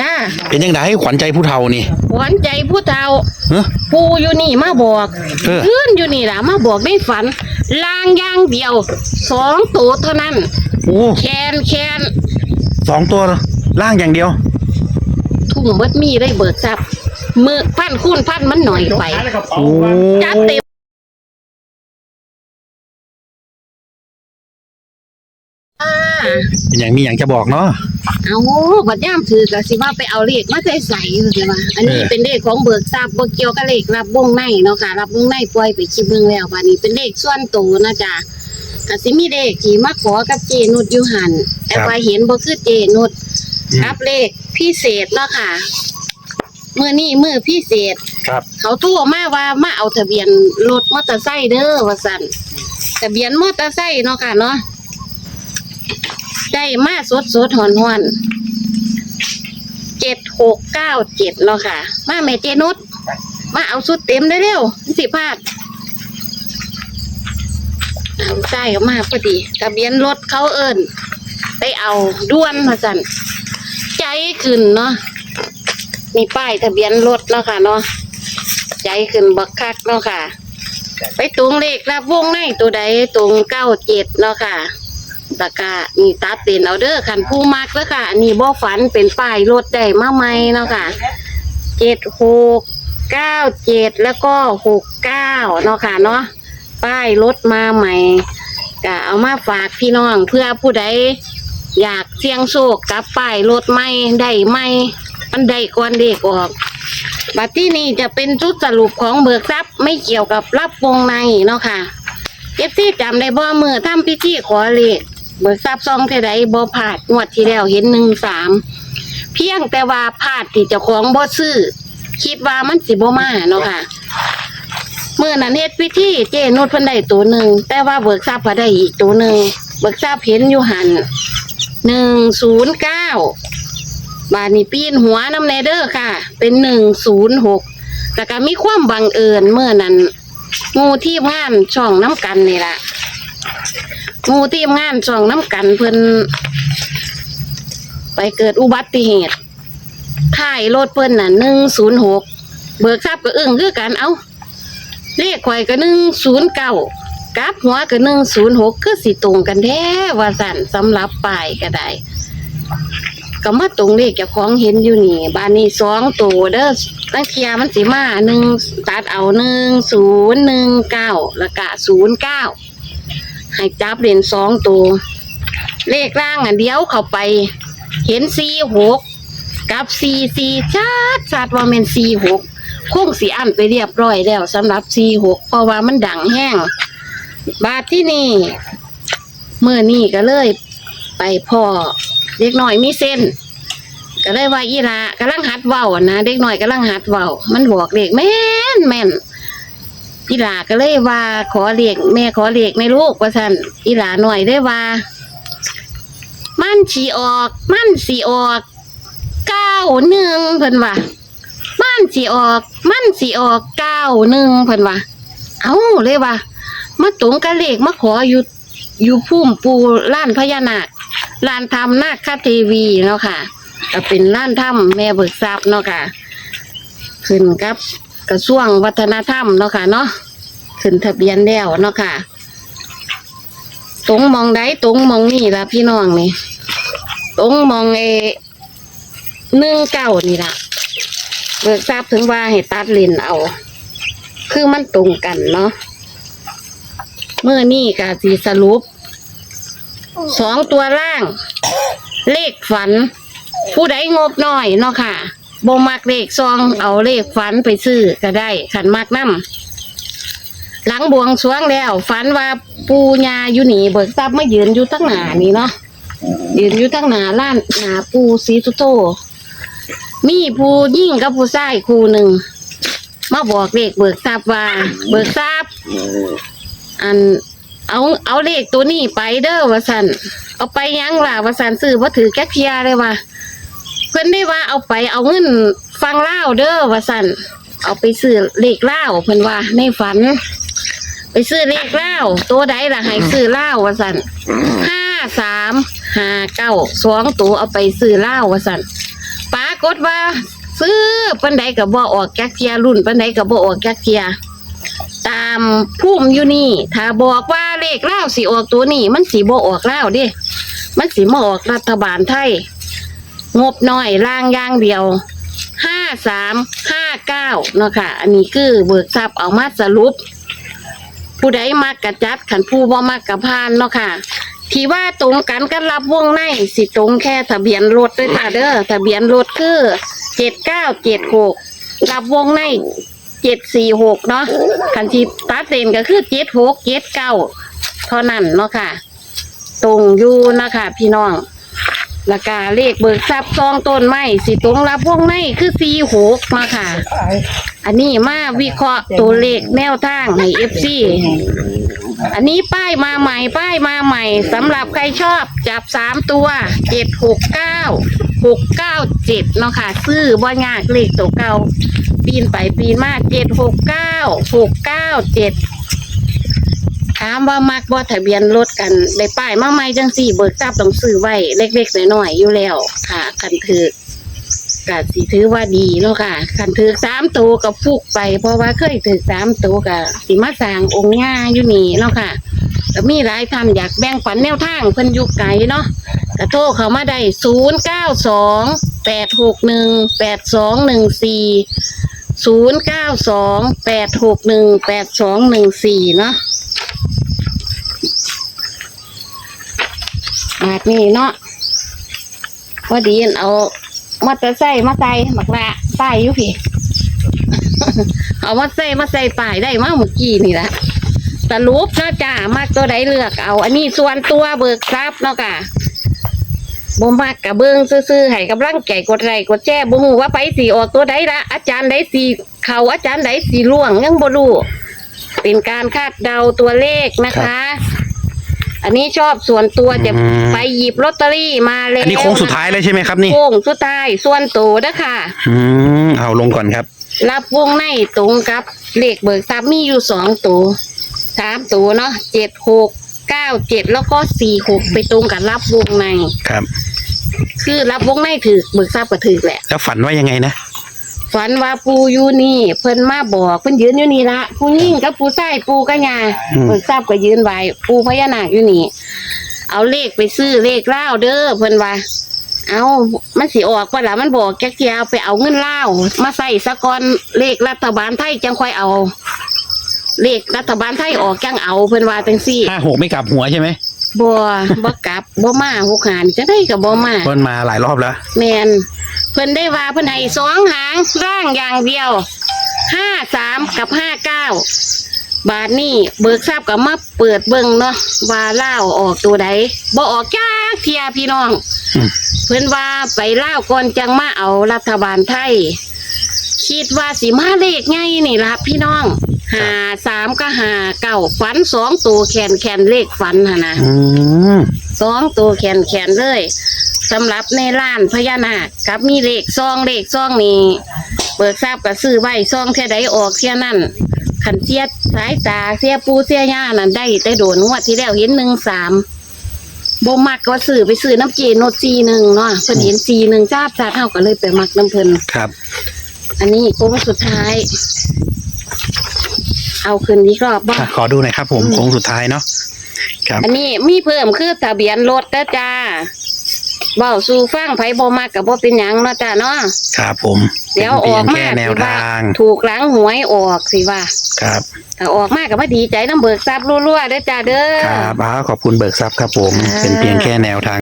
จ้าเป็นยังไงขวัญใจผู้เฒ่านี่ หวานใจผู้เฒ่าเฮ้อปูอยู่นี่มาบอกเออ ขึ้นอยู่นี่ล่ะมาบอกในฝัน ลางอย่างเดียวสองตัวเท่านั้น โอ้แคนแคนสองตัวล่างอย่างเดียว ทุ่มเบิดมีได้เบิกทรัพย์มือพันคูณพันมันหน่อยไป โอ้ จัดเต็ม เป็นอย่างมีอย่างจะบอกเนาะ เอาบัดย่ามถือกะสิว่าไปเอาเลขมาใส่ใส่ใช่ปะอันนี้เออ เป็นเลขของเบิกทรัพย์บ่เกี่ยวกับเลขรับวงในเนาะค่ะ รับวงในปล่อยไปคิดเบิ่งแล้วบัดนี้เป็นเลขส่วนตัวนะจ๊ะกะสิมีเลขที่มาขอกับเจนุดอยู่หันแต่ว่าเห็นบ่คือเจนุดรับเลขพิเศษเนาะค่ะเมื่อนี้มือพิเศษ ครับ เขาโทรมาว่ามาเอาทะเบียนรถมอเตอร์ไซค์เด้อว่าสั่นทะเบียนมอเตอร์ไซค์เนาะค่ะเนาะ ได้มาสดสดหอนหอนเจ็ดหกเก้าเจ็ดเนาะค่ะ มาแม่เจนุชมาเอาสุดเต็มได้เร็วสิพลาดเอาใส่มาพอดีทะเบียนรถเขาเอิญไปเอาด้วนมาสันใจขึ้นเนาะมีป้ายทะเบียนรถเนาะค่ะเนาะใจขึ้นบักคักเนาะค่ะ ไปตรงเลขรับวงในตัวใดตรงเก้าเจ็ดเนาะค่ะ ตะกะนี่ตัดเป็นเอาเด้อขันผู้มักแล้วค่ะ อันนี้บ่ฝันเป็นป้ายรถได้มาใหม่เนาะค่ะเจ็ดหกเก้าเจ็ดแล้วก็หกเก้าเนาะค่ะเนาะป้ายรถมาใหม่ก็เอามาฝากพี่น้องเพื่อผู้ใดอยากเสี่ยงโชคกับป้ายรถใหม่ได้ใหม่มันได้ก่อนเด็กออกบัตรที่นี่จะเป็นชุดสรุปของเบิกทรัพย์ไม่เกี่ยวกับรับวงในเนาะค่ะเอฟซีจำได้บ่เมื่อทำพิธีขอเลข เบิกทรัพย์ซองเท่าใดบ่พลาดงวดที่แล้วเห็นหนึ่งสามเพียงแต่ว่าพลาดที่เจ้าของบ่ซื้อคิดว่ามันสิบ่มาเนาะค่ะเมื่อนั้นเฮ็ดพิธีเจนุชเพิ่นได้ตัวหนึ่งแต่ว่าเบิกทรัพย์ก็ได้อีกตัวหนึ่งเบิกทรัพย์เห็นอยู่หันหนึ่งศูนย์เก้าบาทนี้ปีนหัวน้ำแนเดอร์ค่ะ เป็นหนึ่งศูนย์หกแต่ก็มีความบังเอิญเมื่อนั้นหมูทีมงานช่องน้ำกันนี่ละ มูทีมงานช่องน้ำกันเพิ่นไปเกิดอุบัติเหตุถ่ายรถเพิ่นน่ะหนึ่งศูนย์หกเบิกทรัพย์ก็อึ้งคือกันเอาเลขข่อยก็หนึ่งศูนย์เก้ากับหัวก็หนึ่งศูนย์หกคือสิตรงกันแท้ว่าสั่นสำหรับป้ายก็ได้ก็มาตรงเลขเจ้าของเห็นอยู่นี่บ้านนี้สองตัวเด้อตั้งเทียมันสิมาหนึ่งตัดเอาหนึ่งศูนย์หนึ่งเก้าแล้วก็ศูนย์เก้า ให้จับเล่นสองตัว เลขล่างอันเดียวเข้าไป เห็นสี่หกกับสี่สี่ชัดชัดว่าเป็นสี่หกคงสีอันไปเรียบร้อยแล้วสำหรับสี่หกเพราะว่ามันดังแห้ง บาทที่นี่เมื่อนี่ก็เลย ไปพ่อเด็กหน่อยมีเส้น ก็เลยว่าอีหลากำลังหัดเว้าอะนะเด็กหน่อยกำลังหัดเว้ามันบอกเด็กแม่นแม่น อีหลาก็เลยว่าขอเรียกแม่ขอเรียกในลูกว่าท่นอีหลาหน่อยได้ว่า มันสีออก มันสีออกเก้าหนึ่งเพิ่นว่ามันสีออก มันสีออกเก้าหนึ่งเพิ่นว่าเอ้าเลยว่ามาตรงกับเลขมาขออยู่อยู่พุ่มปูล้านพญานาคร้านทำนาคทีวีเนาะค่ะก็เป็นร้านทำแม่เบิกทรัพย์เนาะค่ะขึ้นกับ กระทรวงวัฒนธรรมเนาะค่ะเนาะขึ้นทะเบียนแล้วเนาะค่ะ ตรงมองใดตรงมองนี่ละพี่น้องนี่ตรงมองเอหนึ่งเก้านี่ละเบิกทราบถึงว่าให้ตัดเลนเอา คือมันตรงกันเนาะเมื่อนี่กะสีสรุปสองตัวล่าง เลขฝัน ผู้ใดงบน้อยเนาะค่ะ บ่มักเลขซองเอาเลขฝันไปซื้อก็ได้ขันมากน้ำหลังบวงสรวงแล้วฝันว่าปูญาอยู่นี่เบิกทรัพย์มายืนอยู่ทั้งหนานี่เนาะยืนอยู่ทั้งหนาล้านหนาปูสีสุโต มีผู้ยิ่งกับผู้ชายคู่หนึ่งมาบอกเลขเบิกทรัพย์ว่า เบิกทรัพย์อันเอาเอาเลขตัวนี้ไปเด้อว่าสันเอาไปยังล่ะว่าสันซื้อว่าถือแก๊กเทียเลยว่า เพิ่นได้ว่าเอาไปเอาเงินฟังเล่าวเด้อว่าสันเอาไปซื้อเลขเล่าวเพิ่นว่าในฝัน ไปซื้อเลขเล่าวตัวใดล่ะให้ซื้อเล่าวว่าสันห้าสามห้าเก้าสองตัวเอาไปซื้อเล่าวว่าสันปรากฏว่า ซื้อปันใดก็บ่ออกแก๊กเทียรุ่นปันใดก็บ่ออกแก๊กเทีย ตามพุ่มอยู่นี่ ถ้าบอกว่าเลขเล่าวสิออกตัวนี้ มันสิบ่ออกเล่าวเดิมันสิมาออกรัฐบาลไทย งบน้อยล่างย่างเดียวห้าสามห้าเก้าเนาะค่ะ อันนี้คือเบิกทรัพย์เอามาสรุป ผู้ใดมากกระจัดขันผู้บ่มากกระพานเนาะค่ะ ที่ว่าตรงกันกันรับวงในสิตรงแค่ทะเบียนรถด้วยค่ะเด้อทะเบียนรถคือเจ็ดเก้าเจ็ดหกรับวงในเจ็ดสี่หกเนาะคันที่ตัดเด่นก็คือเจ็ดหกเจ็ดเก้าเท่านั้นเนาะค่ะ ตรงอยู่นะคะพี่น้อง ราคาเลขเบิกทรัพย์ซองต้นไม้สิตรงรับวงในคือสีหกมาค่ะ อันนี้มาวิเคราะห์ตัวเลขแนวทางให้เอฟซีอันนี้ป้ายมาใหม่ป้ายมาใหม่สำหรับใครชอบจับสามตัวเจ็ดหกเก้าหกเก้าเจ็ดเนาะค่ะ ซื้อบ่ยากเลขตัวเก่าปีนไปปีนมาเจ็ดหกเก้าหกเก้าเจ็ด ถามว่ามักบ่ทะเบียนรถกันได้ป้ายมาใหม่จังสี่เบิกทราบต้องซื้อไว้เล็กๆน้อยๆอยู่แล้วค่ะกันถือก็สิถือว่าดีเนาะค่ะคันถือสามตัวกับฟุกไป เพราะว่าเคยถือสามตัวกับสิมาสร้างองค์ย่าอยู่นี่เนาะค่ะก็มีหลายท่านอยากแบ่งปันแนวทางเพิ่นอยู่ไกลเนาะก็โทรเข้ามาได้ศูนย์เก้าสองแปดหกหนึ่งแปดสองหนึ่งสี่ศูนย์เก้าสองแปดหกหนึ่งแปดสองหนึ่งสี่เนาะ มาดนี้เนาะพอดีเอามอเตอร์ไซค์มาใส่บักละใส่อยู่พี่ เอามาใส่มาใส่ป้ายได้มากเมื่อกี้นี่ละสรุปนะจ้ามากตัวใดเลือกเอา อันนี้ส่วนตัวเบิกทรัพย์เนาะค่ะบ่มากกับเบิ้งซื่อๆให้กำลังใจกดไลค์กดแชร์บ่ฮู้ว่าไปสีออกตัวใดละอาจารย์ใดสีเขาอาจารย์ใดสีล่วงยังบ่รู้เป็นการคาดเดาตัวเลขนะคะ อันนี้ชอบส่วนตัวจะอืม ไปหยิบลอตเตอรี่มาแล้วอันนี้โค้งสุดท้ายเลยใช่ไหมครับนี่ โค้งสุดท้ายส่วนตัวเด้อค่ะ อืมเอาลงก่อนครับ รับวงในตรงกับเลขเบิกทรัพย์มีอยู่สองตัวสามตัวเนาะเจ็ดหกเก้าเจ็ดแล้วก็สี่หกไปตรงกับรับวงใน ครับ คือรับวงในถือเบิกทรัพย์ก็ถือแหละ แล้วฝันว่ายังไงนะ ฝันว่าปูอยู่นี่ เพิ่นมาบอกเพิ่นยืนอยู่นี่ละผู้ยิ่งกับผู้ชายปูกับยาอืมเบิกทรัพย์ก็ยืนไว้ปูพญานาคอยู่นี่ เอาเลขไปซื้อเลขเล่าวเด้อเพิ่นว่า เอามันสิออกว่าล่ะมันบอกแกเกียวไปเอาเงินเล่าวมาใส่สะกอนเลขรัฐบาลไทยจังค่อยเอา เลขรัฐบาลไทยออกจังเอาเพิ่นว่าจังซี่ห้าหกไม่กลับหัวใช่ไหมบ่บ่กลับบ่มาหกหานจะได้กับบ่มาเพิ่นมาหลายรอบแล้วแมน เพิ่นได้ว่าเพิ่นให้สองหางร่างอย่างเดียวห้าสามกับห้าเก้าบาทนี่เบิกทราบกับมาเปิดเบิ่งเนาะว่าเล่าวออกตัวใดบ่ออกจ้าเทียพี่น้องอืมเพิ่นว่าไปเล่าวก่อนจังมาเอารัฐบาลไทย คิดว่าสิมาเลขไงนี่ล่ะพี่น้องหาสามก็หาเก้าฝันสองตัวแขนแขนเลขฝันหนนะอืมสองตัวแขนแขนเลย สำหรับในร้านพญานาคกับมีเลขซองเลขซองนี้เบิกทราบกับซื้อไว้ซองเท่าใดออกเท่านั้นขันเสียสายตาเสียปูเสียย่านั่นได้แต่โดนงวดที่แล้วเห็นหนึ่งสามบ่มักก็ซื้อไปซื้อน้ำเจโนดซีหนึ่งเนาะเพิ่นเห็นซีหนึ่งจ้าบจ้าบเท่าก็เลยไปมักน้ำเพิ่นครับ อันนี้โค้งสุดท้าย เอาคืนนี้รอบบ้าอะขอดูหน่อยครับ ผมโค้งสุดท้ายเนาะครับ อันนี้มีเพิ่มคือทะเบียนรถนะจ้า เว้าสู่ฟังไผบ่มากกับบ่เป็นหยังเนาะจ้าเนาะครับผมเดี๋ยวออกเป็นเพีมายงแค่แนวสิว่าทางถูกหลังหวยออกสิว่าครับ ถ้าออกมาก็มาดีใจน้ำเบิกทรัพย์รัวๆเด้อจ้าเด้อ ครับอ่าขอบคุณเบิกทรัพย์ครับผมอ่าเป็นเพียงแค่แนวทาง